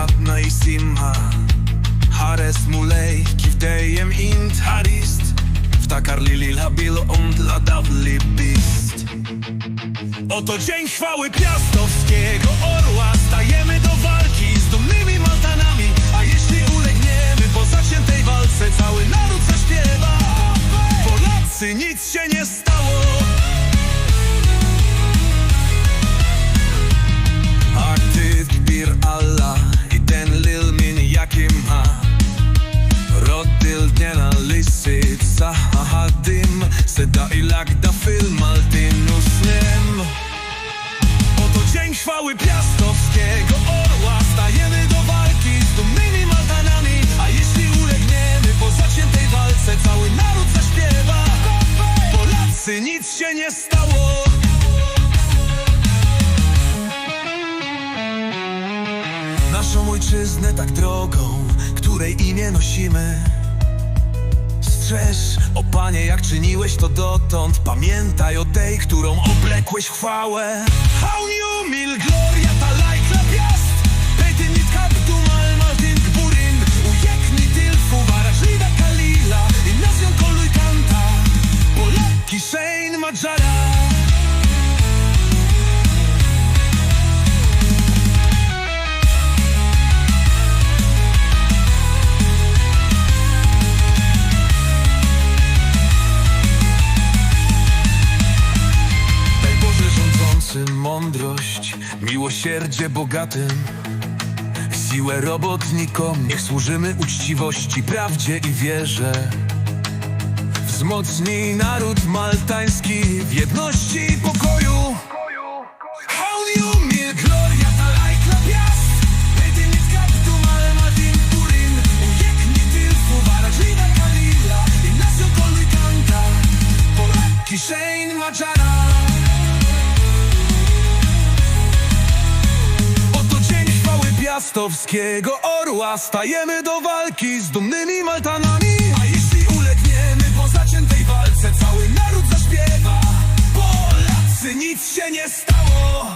litatna i simha. Hares mulej kivdejem int harist. Wtakar lilil habil und ladavli bist Oto dzień chwały piastowskiego orła. Stajemy do walki z dumnymi Maltanami A jeśli ulegniemy po zaciętej walce Cały naród zaśpiewa. Polacy, nic się nie stało ilak da film altinus nim Oto dzień chwały piastowskiego orła Stajemy do walki z dumnymi Maltanami A jeśli ulegniemy po zaciętej walce Cały naród zaśpiewa. Polacy, nic się nie stało. Naszą ojczyznę tak drogą, której imię nosimy O Panie, jak czyniłeś to dotąd? Pamiętaj o tej, którą oblekłeś chwałę. Hauniu mil gloria nit al maltin gburin Ujekni tilfu varażliwa kalila. I kanta mądrość, miłosierdzie bogatym. Siłę robotnikom, niech służymy uczciwości, prawdzie i wierze. Wzmocnij naród maltański w jedności i pokoju piastowskiego orła. Stajemy do walki z dumnymi Maltanami. A jeśli ulegniemy po zaciętej walce Cały naród zaśpiewa. Polacy, nic się nie stało